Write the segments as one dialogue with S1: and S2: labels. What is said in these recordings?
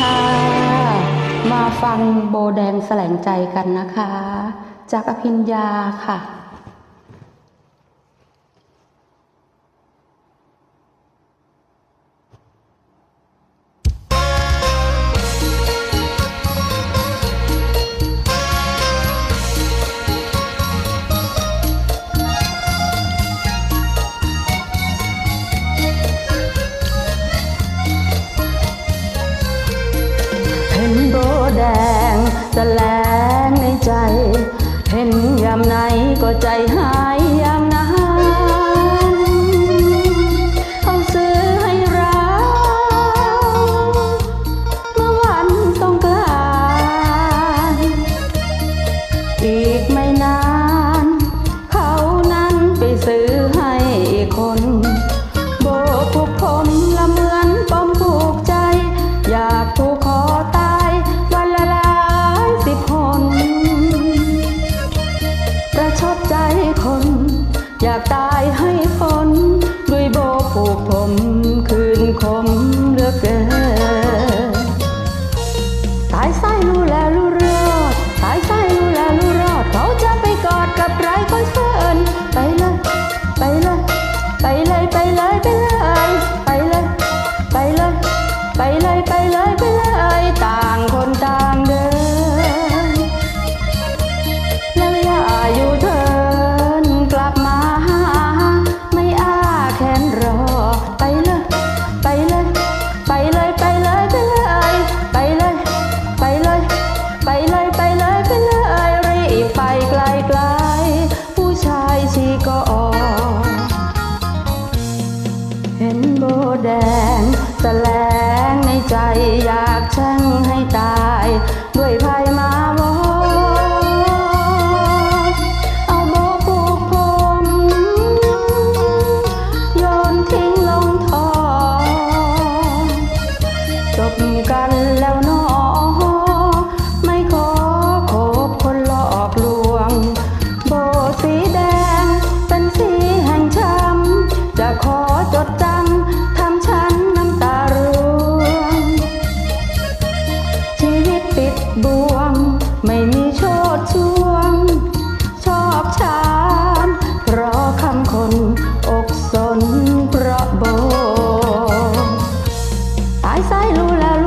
S1: ค่ะ มาฟังโบแดงแสลงใจกันนะคะ จากอภิญญาค่ะ แดงแสลงในใจ เห็นยามไหนก็ใจหาย tak 在路来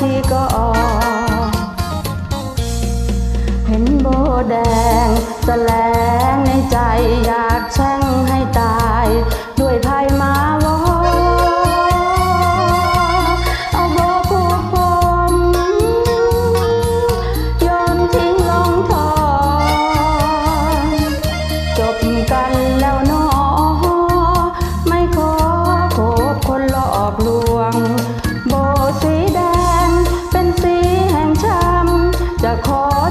S1: ที่ก็ออเห็นโบแดงแสลง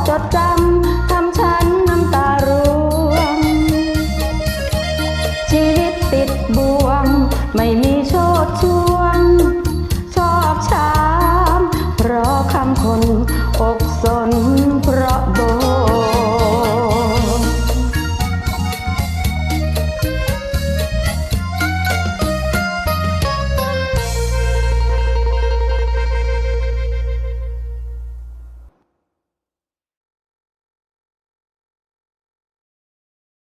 S1: จดจำทำฉันน้ำตาร่วง